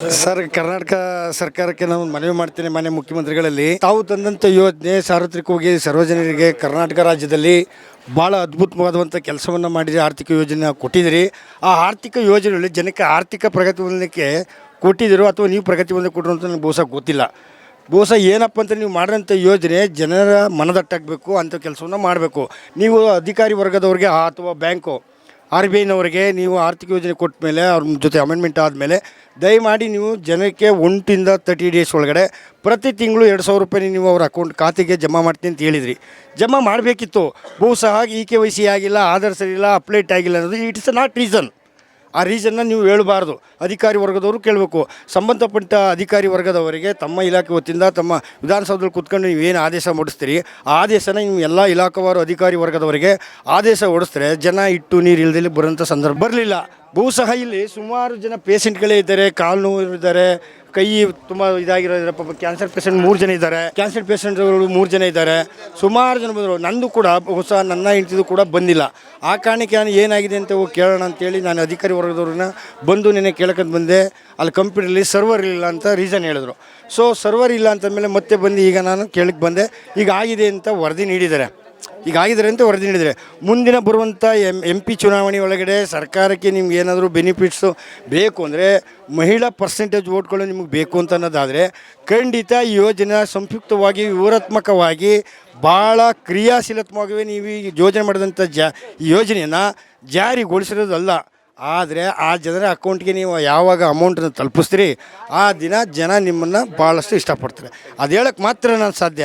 Sir, Karnataka ಸರ್ಕಾರಕ್ಕೆ ನಾನು ಮನವಿ ಮಾಡ್ತೇನೆ ಮಾನ್ಯ ಮುಖ್ಯಮಂತ್ರಿಗಳಲ್ಲಿ. ತಾವು ತಂದಂಥ ಯೋಜನೆ ಸಾರ್ವತ್ರಿಕವಾಗಿ ಸರ್ವಜನರಿಗೆ ಕರ್ನಾಟಕ ರಾಜ್ಯದಲ್ಲಿ ಭಾಳ ಅದ್ಭುತವಾದಂಥ ಕೆಲಸವನ್ನು ಮಾಡಿರಿ ಆರ್ಥಿಕ ಯೋಜನೆ ಕೊಟ್ಟಿದ್ದೀರಿ. ಆ ಆರ್ಥಿಕ ಯೋಜನೆಯಲ್ಲಿ ಜನಕ್ಕೆ ಆರ್ಥಿಕ ಪ್ರಗತಿ ಹೊಂದಲಿಕ್ಕೆ ಕೊಟ್ಟಿದ್ದೀರೋ ಅಥವಾ ನೀವು ಪ್ರಗತಿ ಹೊಂದಕ್ಕೆ ಕೊಟ್ಟರು ಅಂತ ನನಗೆ ಬಹುಶಃ ಗೊತ್ತಿಲ್ಲ. ಬಹುಶಃ ಏನಪ್ಪ ಅಂತ ನೀವು ಮಾಡಿದಂಥ ಯೋಜನೆ ಜನರ ಮನದಟ್ಟಾಗಬೇಕು ಅಂಥ ಕೆಲಸವನ್ನು ಮಾಡಬೇಕು. ನೀವು ಅಧಿಕಾರಿ ವರ್ಗದವ್ರಿಗೆ ಅಥವಾ ಬ್ಯಾಂಕು ಆರ್ ಬಿ ಐನವರಿಗೆ ನೀವು ಆರ್ಥಿಕ ಯೋಜನೆ ಕೊಟ್ಟ ಮೇಲೆ ಅವ್ರ ಜೊತೆ ಅಮೆಂಡ್ಮೆಂಟ್ ಆದಮೇಲೆ ದಯಮಾಡಿ ನೀವು ಜನಕ್ಕೆ ಒಂಟಿಂದ ತರ್ಟಿ ಡೇಸ್ ಒಳಗಡೆ ಪ್ರತಿ ತಿಂಗಳು ಎರಡು ಸಾವಿರ ರೂಪಾಯಿ ನೀವು ಅವ್ರ ಅಕೌಂಟ್ ಖಾತೆಗೆ ಜಮಾ ಮಾಡ್ತೀನಿ ಅಂತ ಹೇಳಿದ್ರಿ. ಜಮಾ ಮಾಡಬೇಕಿತ್ತು. ಬಹುಶಃ ಇ ಕೆ ವೈ ಸಿ ಆಗಿಲ್ಲ, ಆಧಾರ್ ಸರಿ ಇಲ್ಲ ಅಪ್ಡೇಟ್ ಆಗಿಲ್ಲ ಅನ್ನೋದು ಇಟ್ಸ್ ನಾಟ್ ರೀಸನ್ ಆ ರೀಸನ್ನ ನೀವು ಹೇಳಬಾರ್ದು. ಅಧಿಕಾರಿ ವರ್ಗದವರು ಕೇಳಬೇಕು. ಸಂಬಂಧಪಟ್ಟ ಅಧಿಕಾರಿ ವರ್ಗದವರಿಗೆ ತಮ್ಮ ಇಲಾಖೆ ವತಿಯಿಂದ ತಮ್ಮ ವಿಧಾನಸೌಧದಲ್ಲಿ ಕೂತ್ಕೊಂಡು ನೀವು ಏನು ಆದೇಶ ಮೂಡಿಸ್ತೀರಿ ಆ ಆದೇಶನ ನೀವು ಎಲ್ಲ ಇಲಾಖಾವಾರು ಅಧಿಕಾರಿ ವರ್ಗದವರಿಗೆ ಆದೇಶ ಹೊಡಿಸಿದ್ರೆ ಜನ ಇಟ್ಟು ನೀರು ಇಲ್ದಲ್ಲಿ ಬರೋಂಥ ಸಂದರ್ಭ ಬರಲಿಲ್ಲ. ಬಹುಶಃ ಇಲ್ಲಿ ಸುಮಾರು ಜನ ಪೇಷಂಟ್ಗಳೇ ಇದ್ದಾರೆ, ಕಾಲು ನೋವು ಇದ್ದಾರೆ, ಕೈ ತುಂಬ ಇದಾಗಿರೋದ್ರೆ ಪಾಪ ಕ್ಯಾನ್ಸರ್ ಪೇಷಂಟ್ ಮೂರು ಜನ ಇದ್ದಾರೆ, ಕ್ಯಾನ್ಸರ್ ಪೇಷಂಟ್ಗಳು ಮೂರು ಜನ ಇದ್ದಾರೆ. ಸುಮಾರು ಜನ ಬಂದರು. ನಂದು ಕೂಡ ಹೊಸ ನನ್ನ ಹೆಂಡ್ತಿದು ಕೂಡ ಬಂದಿಲ್ಲ. ಆ ಕಾರಣಕ್ಕೆ ನಾನು ಏನಾಗಿದೆ ಅಂತ ಹೋಗಿ ಕೇಳೋಣ ಅಂತೇಳಿ ನಾನು ಅಧಿಕಾರಿ ವರ್ಗದವ್ರನ್ನ ಬಂದು ನಿನ್ನೆ ಕೇಳ್ಕೊಂಡು ಬಂದೆ. ಅಲ್ಲಿ ಕಂಪ್ಯೂಟರ್ಲಿ ಸರ್ವರ್ ಇಲ್ಲ ಅಂತ ರೀಸನ್ ಹೇಳಿದ್ರು. ಸೊ ಸರ್ವರ್ ಇಲ್ಲ ಅಂತಂದಮೇಲೆ ಮತ್ತೆ ಬಂದು ಈಗ ನಾನು ಕೇಳಕ್ಕೆ ಬಂದೆ. ಈಗ ಆಗಿದೆ ಅಂತ ವರದಿ ನೀಡಿದ್ದಾರೆ. ಈಗ ಅಂತ ವರದಿ ನೀಡಿದರೆ, ಮುಂದಿನ ಬರುವಂಥ ಎಂ ಎಂ ಪಿ ಚುನಾವಣೆ ಒಳಗಡೆ ಸರ್ಕಾರಕ್ಕೆ ನಿಮ್ಗೆ ಏನಾದರೂ ಬೆನಿಫಿಟ್ಸು ಬೇಕು ಅಂದರೆ ಮಹಿಳಾ ಪರ್ಸೆಂಟೇಜ್ ಓಟ್ಗಳು ನಿಮಗೆ ಬೇಕು ಅಂತ ಅನ್ನೋದಾದರೆ ಖಂಡಿತ ಯೋಜನೆ ಸಂಯುಕ್ತವಾಗಿ ವಿವರಾತ್ಮಕವಾಗಿ ಭಾಳ ಕ್ರಿಯಾಶೀಲತ್ಮವಾಗಿ ನೀವು ಈ ಯೋಜನೆ ಮಾಡಿದಂಥ ಜಾ ಯೋಜನೆಯನ್ನು ಜಾರಿಗೊಳಿಸಿರೋದಲ್ಲ. ಆದರೆ ಆ ಜನರ ಅಕೌಂಟ್ಗೆ ನೀವು ಯಾವಾಗ ಅಮೌಂಟನ್ನು ತಲುಪಿಸ್ತೀರಿ, ಆ ದಿನ ಜನ ನಿಮ್ಮನ್ನು ಭಾಳಷ್ಟು ಇಷ್ಟಪಡ್ತಾರೆ. ಅದು ಹೇಳಕ್ಕೆ ಮಾತ್ರ ನಾನು ಸಾಧ್ಯ.